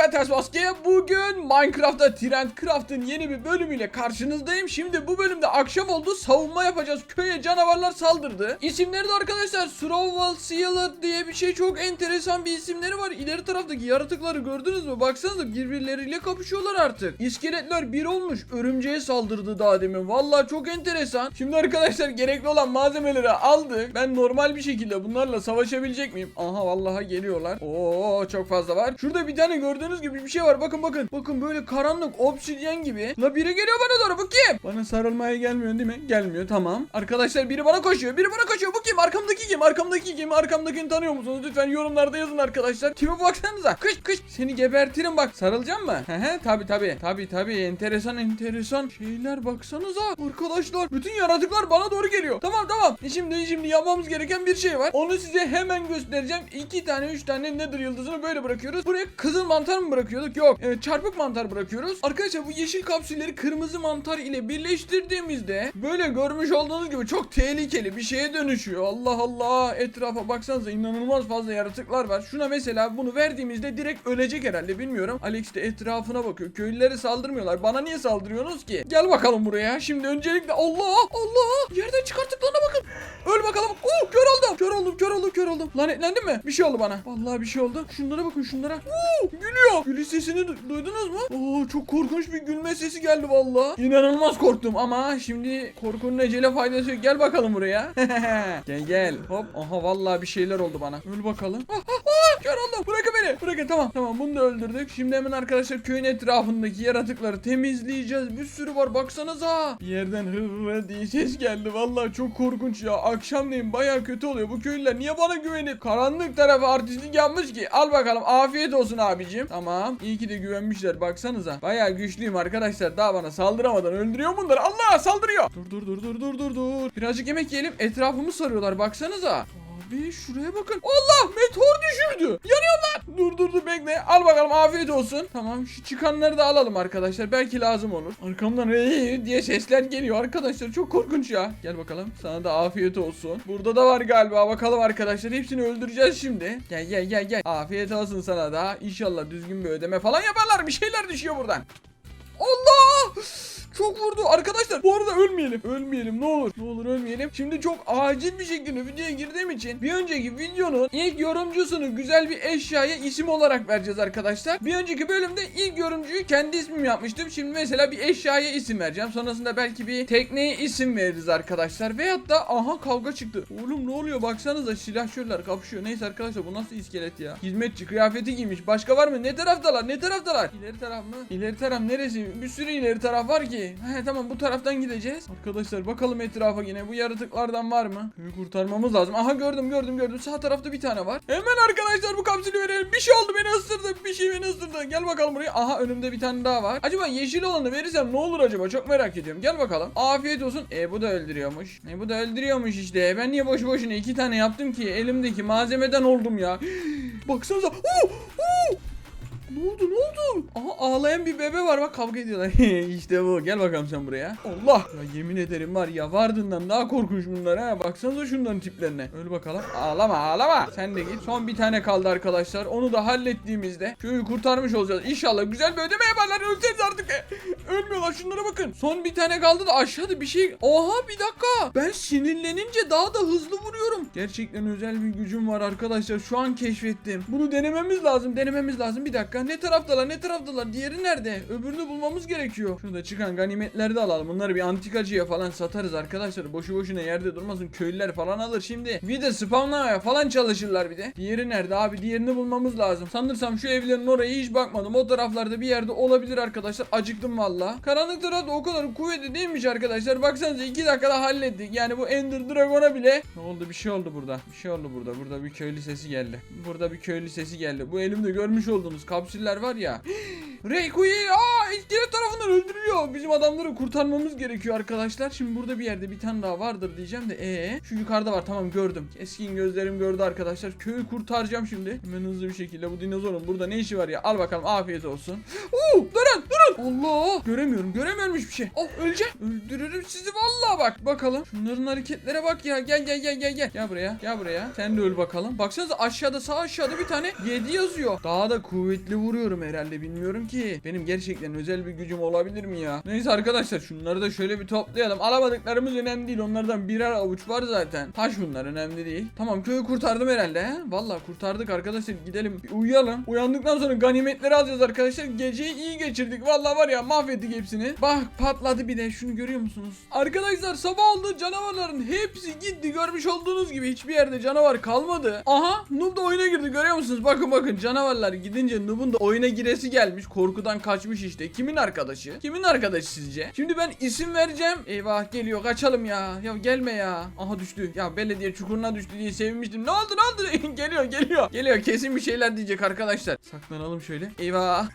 ben Ters. Bugün Minecraft'ta Trendcraft'ın yeni bir bölümüyle karşınızdayım. Şimdi bu bölümde akşam oldu. Savunma yapacağız. Köye canavarlar saldırdı. İsimleri de arkadaşlar Survival Sealer diye bir şey. Çok enteresan bir isimleri var. İleri taraftaki yaratıkları gördünüz mü? Baksanıza birbirleriyle kapışıyorlar artık. İskeletler bir olmuş. Örümceğe saldırdı daha demin. Vallahi çok enteresan. Şimdi arkadaşlar gerekli olan malzemeleri aldık. Ben normal bir şekilde bunlarla savaşabilecek miyim? Aha vallahi geliyorlar. Oo çok fazla var. Şurada bir tane gördüğünüz gibi bir şey var. Bakın bakın. Bakın böyle karanlık obsidyen gibi. La biri geliyor bana doğru. Bu kim? Bana sarılmaya gelmiyor değil mi? Gelmiyor tamam. Arkadaşlar biri bana koşuyor. Biri bana koşuyor. Bu kim? Arkamdaki kim? Arkamdaki kim? Arkamdakini tanıyor musunuz? Lütfen yorumlarda yazın arkadaşlar. Tipe baksanıza. Kış kış. Seni gebertirim bak. Sarılacağım mı? He he tabi tabi. Tabi tabi. Enteresan enteresan şeyler baksanıza. Arkadaşlar bütün yaratıklar bana doğru geliyor. Tamam tamam. E Şimdi şimdi yapmamız gereken bir şey var. Onu size hemen göstereceğim. İki tane üç tane nedir yıldızını böyle bırakıyoruz. Buraya kızıl mantar mı bırakıyorduk? Yok. Evet, çarpık mantar bırakıyoruz. Arkadaşlar bu yeşil kapsülleri kırmızı mantar ile birleştirdiğimizde böyle görmüş olduğunuz gibi çok tehlikeli bir şeye dönüşüyor. Allah Allah. Etrafa baksanıza inanılmaz fazla yaratıklar var. Şuna mesela bunu verdiğimizde direkt ölecek herhalde bilmiyorum. Alex de etrafına bakıyor. Köylülere saldırmıyorlar. Bana niye saldırıyorsunuz ki? Gel bakalım buraya. Şimdi öncelikle Allah Allah yerden çıkarttıklarına bakın. Öl bakalım. Uh, kör oldum. Kör oldum. Kör oldum. Kör oldum. Lanetlendim mi? Bir şey oldu bana. Vallahi bir şey oldu. Şunlara bakın şunlara. Uh, gülüyor. Gülüş sesini du- duydunuz mu? Oo, çok korkunç bir gülme sesi geldi vallahi. İnanılmaz korktum ama şimdi korkunun ecele faydası yok. Gel bakalım buraya. gel gel. Hop. Aha vallahi bir şeyler oldu bana. Öl bakalım. Ah, ah, ah, kör oldum. Bırakın beni. Bırakın tamam. Tamam bunu da öldürdük. Şimdi hemen arkadaşlar köyün etrafındaki yaratıkları temizleyeceğiz. Bir sürü var baksanıza. Bir yerden hırrı diye ses geldi. Vallahi çok korkunç ya. Akşamleyin baya kötü oluyor. Bu köylüler niye bana güvenip karanlık tarafa artistlik yapmış ki? Al bakalım. Afiyet olsun abicim. Tamam. İyi ki de güvenmişler. Baksanıza. Baya güçlüyüm arkadaşlar. Daha bana saldıramadan öldürüyor bunları. Allah saldırıyor. Dur dur dur dur dur dur dur. Birazcık yemek yiyelim. Etrafımı sarıyorlar. Baksanıza. Abi şuraya bakın. Allah meteor düşürdü. Yanıyorlar. Dur dur dur bekle. Al bakalım afiyet olsun. Tamam şu çıkanları da alalım arkadaşlar. Belki lazım olur. Arkamdan "Hey!" diye sesler geliyor arkadaşlar. Çok korkunç ya. Gel bakalım. Sana da afiyet olsun. Burada da var galiba. Bakalım arkadaşlar. Hepsini öldüreceğiz şimdi. Gel gel gel gel. Afiyet olsun sana da. İnşallah düzgün bir ödeme falan yaparlar. Bir şeyler düşüyor buradan. Allah! Çok vurdu. Arkadaşlar bu arada ölmeyelim. Ölmeyelim ne olur. Ne olur ölmeyelim. Şimdi çok acil bir şekilde videoya girdiğim için bir önceki videonun ilk yorumcusunu güzel bir eşyaya isim olarak vereceğiz arkadaşlar. Bir önceki bölümde ilk yorumcuyu kendi ismim yapmıştım. Şimdi mesela bir eşyaya isim vereceğim. Sonrasında belki bir tekneye isim veririz arkadaşlar. Veyahut da aha kavga çıktı. Oğlum ne oluyor baksanıza silahşörler kapışıyor. Neyse arkadaşlar bu nasıl iskelet ya? Hizmetçi kıyafeti giymiş. Başka var mı? Ne taraftalar? Ne taraftalar? İleri taraf mı? İleri taraf neresi? Bir sürü ileri taraf var ki. He tamam bu taraftan gideceğiz. Arkadaşlar bakalım etrafa yine. Bu yaratıklardan var mı? Köyü kurtarmamız lazım. Aha gördüm gördüm gördüm. Sağ tarafta bir tane var. Hemen arkadaşlar bu kapsülü verelim. Bir şey oldu beni ısırdı. Bir şey beni ısırdı. Gel bakalım buraya. Aha önümde bir tane daha var. Acaba yeşil olanı verirsem ne olur acaba? Çok merak ediyorum. Gel bakalım. Afiyet olsun. E bu da öldürüyormuş. E bu da öldürüyormuş işte. Ben niye boş boşuna iki tane yaptım ki? Elimdeki malzemeden oldum ya. Baksanıza. Oo. Ne oldu ne oldu? Aha ağlayan bir bebe var bak kavga ediyorlar. işte bu gel bakalım sen buraya. Allah ya yemin ederim var ya vardığından daha korkunç bunlar ha. Baksanıza şunların tiplerine. Öl bakalım. Ağlama ağlama. Sen de git. Son bir tane kaldı arkadaşlar. Onu da hallettiğimizde köyü kurtarmış olacağız. İnşallah güzel bir ödeme yaparlar. Ölseniz artık. Ölmüyorlar şunlara bakın. Son bir tane kaldı da aşağıda bir şey. Oha bir dakika. Ben sinirlenince daha da hızlı vuruyorum. Gerçekten özel bir gücüm var arkadaşlar. Şu an keşfettim. Bunu denememiz lazım. Denememiz lazım. Bir dakika. Ne taraftalar? Ne taraftalar? Diğeri nerede? Öbürünü bulmamız gerekiyor. Şurada çıkan ganimetleri de alalım. Bunları bir antikacıya falan satarız arkadaşlar. Boşu boşuna yerde durmasın. Köylüler falan alır şimdi. Bir de spamlamaya falan çalışırlar bir de. Diğeri nerede abi? Diğerini bulmamız lazım. Sanırsam şu evlerin oraya hiç bakmadım. O taraflarda bir yerde olabilir arkadaşlar. Acıktım valla. Karanlık tarafta o kadar kuvvetli değilmiş arkadaşlar. Baksanıza 2 dakikada hallettik. Yani bu Ender Dragon'a bile. Ne oldu? Bir şey oldu burada. Bir şey oldu burada. Burada bir köylü sesi geldi. Burada bir köylü sesi geldi. Bu elimde görmüş olduğunuz kapsüller var ya. Reiku'yu aa iskelet tarafından öldürüyor. Bizim adamları kurtarmamız gerekiyor arkadaşlar. Şimdi burada bir yerde bir tane daha vardır diyeceğim de ee şu yukarıda var tamam gördüm. Keskin gözlerim gördü arkadaşlar. Köyü kurtaracağım şimdi. Hemen hızlı bir şekilde bu dinozorun burada ne işi var ya? Al bakalım afiyet olsun. Uuu durun durun Allah göremiyorum göremiyorum hiçbir şey. Oh öleceğim. Öldürürüm sizi vallahi bak. Bakalım şunların hareketlere bak ya. Gel gel gel gel gel. Gel buraya gel buraya. Sen de öl bakalım. Baksanıza aşağıda sağ aşağıda bir tane 7 yazıyor. Daha da kuvvetli vuruyorum herhalde bilmiyorum ki. Benim gerçekten özel bir gücüm olabilir mi ya? Neyse arkadaşlar şunları da şöyle bir toplayalım. Alamadıklarımız önemli değil. Onlardan birer avuç var zaten. Taş bunlar önemli değil. Tamam köyü kurtardım herhalde. He? Vallahi kurtardık arkadaşlar. Gidelim bir uyuyalım. Uyandıktan sonra ganimetleri alacağız arkadaşlar. Geceyi iyi geçirdik. Vallahi var ya mahvettik hepsini. Bak patladı bir de. Şunu görüyor musunuz? Arkadaşlar sabah oldu. Canavarların hepsi gitti. Görmüş olduğunuz gibi hiçbir yerde canavar kalmadı. Aha Noob da oyuna girdi. Görüyor musunuz? Bakın bakın canavarlar gidince Noob'un da oyuna giresi gelmiş. Korkudan kaçmış işte. Kimin arkadaşı? Kimin arkadaşı sizce? Şimdi ben isim vereceğim. Eyvah geliyor. Kaçalım ya. Ya gelme ya. Aha düştü. Ya belediye çukuruna düştü diye sevinmiştim. Ne oldu ne oldu? geliyor geliyor. Geliyor kesin bir şeyler diyecek arkadaşlar. Saklanalım şöyle. Eyvah.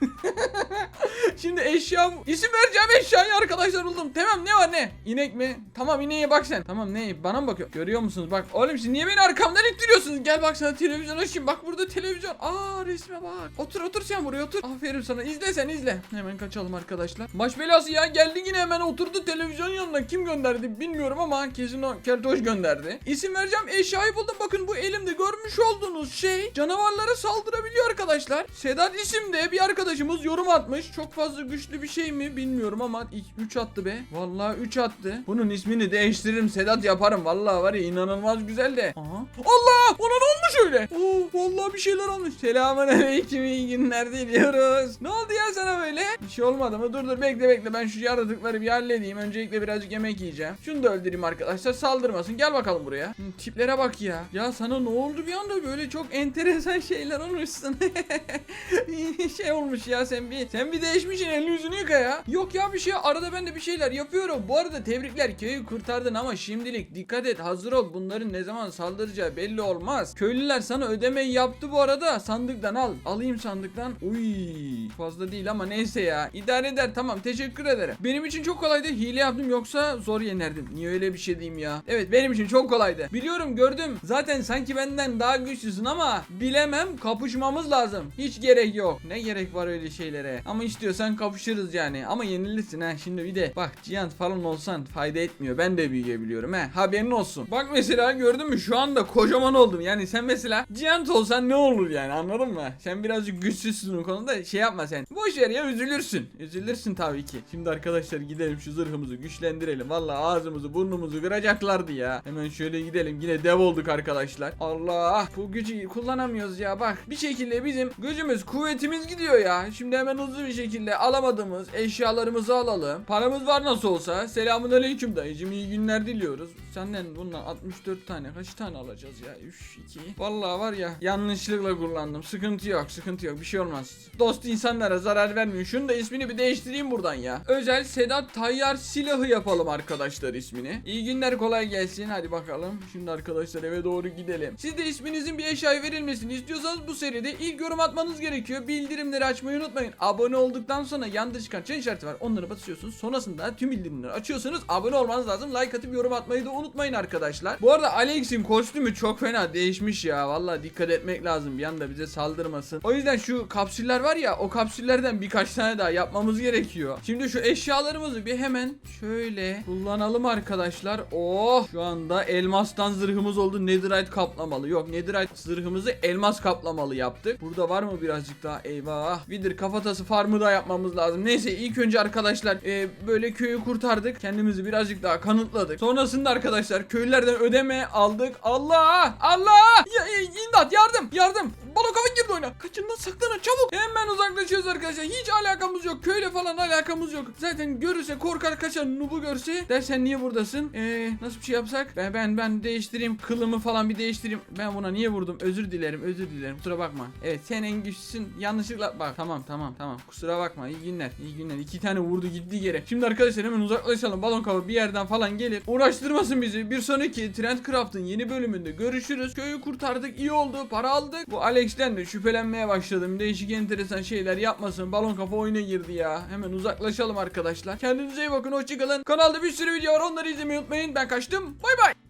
Şimdi eşya isim vereceğim eşyayı arkadaşlar buldum. Tamam ne var ne? İnek mi? Tamam ineğe bak sen. Tamam ne? Bana mı bakıyor? Görüyor musunuz? Bak oğlum siz niye beni arkamdan ittiriyorsunuz? Gel bak sana televizyon açayım. Bak burada televizyon. Aa resme bak. Otur otur sen buraya otur. Aferin sana. İzle sen izle. Hemen kaçalım arkadaşlar. Baş belası ya geldi yine hemen oturdu televizyon yanına. Kim gönderdi bilmiyorum ama kesin o keltoş gönderdi. İsim vereceğim eşyayı buldum. Bakın bu elimde görmüş olduğunuz şey canavarlara saldırabiliyor arkadaşlar. Sedat isimde bir arkadaşımız yorum atmış. Çok fazla güçlü bir şey mi bilmiyorum ama 3 attı be. Vallahi 3 attı. Bunun ismini değiştiririm Sedat yaparım. Vallahi var ya inanılmaz güzel de. Aha. Allah! Ona ne olmuş öyle? Oo, vallahi bir şeyler olmuş. Selamun aleyküm iyi günler diliyoruz. Ne oldu ya sana böyle? Bir şey olmadı mı? Dur dur bekle bekle ben şu yaratıkları bir halledeyim. Öncelikle birazcık yemek yiyeceğim. Şunu da öldüreyim arkadaşlar saldırmasın. Gel bakalım buraya. Hı, tiplere bak ya. Ya sana ne oldu bir anda böyle çok enteresan şeyler olmuşsun. şey olmuş ya sen bir sen bir değişmişsin elini yüzünü yıka ya. Yok ya bir şey arada ben de bir şeyler yapıyorum. Bu arada tebrikler köyü kurtardın ama şimdilik dikkat et hazır ol. Bunların ne zaman saldıracağı belli olmaz. Köylüler sana ödemeyi yaptı bu arada. Sandıktan al. Alayım sandıktan. Uy fazla değil ama neyse ya. İdare eder tamam teşekkür ederim. Benim için çok kolaydı. Hile yaptım yoksa zor yenerdim. Niye öyle bir şey diyeyim ya? Evet benim için çok kolaydı. Biliyorum gördüm. Zaten sanki benden daha güçlüsün ama bilemem kapışmamız lazım. Hiç gerek yok. Ne gerek var öyle şeylere? Ama istiyorsan kapışırız yani. Ama yenilirsin ha. Şimdi bir de bak Cihan falan olsan fayda etmiyor. Ben de büyüyebiliyorum he. Haberin olsun. Bak mesela gördün mü şu anda kocaman oldum. Yani sen mesela Cihan olsan ne olur yani anladın mı? Sen birazcık güçsüzsün o konuda şey yapma sen. Boş ver ya üzülürsün. Üzülürsün tabii ki. Şimdi arkadaşlar gidelim şu zırhımızı güçlendirelim. Vallahi ağzımızı burnumuzu kıracaklardı ya. Hemen şöyle gidelim. Yine dev olduk arkadaşlar. Allah bu gücü kullanamıyoruz ya bak. Bir şekilde bizim gücümüz kuvvetimiz gidiyor ya. Şimdi hemen hızlı bir şekilde alamadığımız eşyalarımızı alalım. Paramız var nasıl olsa. Selamun aleyküm dayıcım iyi günler diliyoruz. Senden bundan 64 tane kaç tane alacağız ya? 3 2. Vallahi var ya yanlışlıkla kullandım. Sıkıntı yok sıkıntı yok bir şey olmaz. Dost insanlara zarar vermiyor. Şunu da ismini bir değiştireyim buradan ya. Özel Sedat Tayyar silahı yapalım arkadaşlar ismini. İyi günler kolay gelsin hadi bakalım. Şimdi arkadaşlar eve doğru gidelim. Siz de isminizin bir eşyaya verilmesini istiyorsanız bu seride ilk yorum atmanız gerekiyor. Bildirimleri açmayı unutmayın. Abone olduktan sonra yanda çıkan çan işareti var. Onları basıyorsunuz. Sonrasında tüm bildirimleri açıyorsunuz. Abone olmanız lazım. Like atıp yorum atmayı da unutmayın arkadaşlar. Bu arada Alex'in kostümü çok fena değişmiş ya. Vallahi dikkat etmek lazım. Bir anda bize saldırmasın. O yüzden şu kapsüller var ya o kapsüllerden birkaç tane daha yapmamız gerekiyor. Şimdi şu eşyalarımızı bir hemen şöyle kullanalım arkadaşlar. Oh şu anda elmastan zırhımız oldu. Netherite kaplamalı. Yok Netherite zırhımızı elmas kaplamalı yaptık. Burada var mı birazcık daha? Eyvah. Wither kafatası farmı da yapmamız lazım. Neyse ilk önce arkadaşlar e, böyle köyü kurtardık. Kendimizi birazcık daha kanıtladık. Sonrasında arkadaşlar köylülerden ödeme aldık. Allah! Allah! Ya, ya, imdat yardım! Yardım! Kafa girdi oyuna. Kaçın lan saklanın çabuk. Hemen uzaklaşıyoruz arkadaşlar. Hiç alakamız yok. Köyle falan alakamız yok. Zaten görürse korkar kaçar. Nubu görse der sen niye buradasın? Eee nasıl bir şey yapsak? Ben ben ben değiştireyim kılımı falan bir değiştireyim. Ben buna niye vurdum? Özür dilerim. Özür dilerim. Kusura bakma. Evet sen en güçlüsün. Yanlışlıkla bak. Tamam tamam tamam. Kusura bakma. İyi günler. İyi günler. İki tane vurdu gitti yere. Şimdi arkadaşlar hemen uzaklaşalım. Balon kafa bir yerden falan gelir. Uğraştırmasın bizi. Bir sonraki Trendcraft'ın yeni bölümünde görüşürüz. Köyü kurtardık. iyi oldu. Para aldık. Bu Alex'ten de şüphelenmeye başladım. Değişik enteresan şeyler yapmasın. Balon kafa oyuna girdi ya. Hemen uzaklaşalım arkadaşlar. Kendinize iyi bakın. Hoşçakalın. Kanalda bir sürü video var. Onları izlemeyi unutmayın. Ben kaçtım. Bay bay.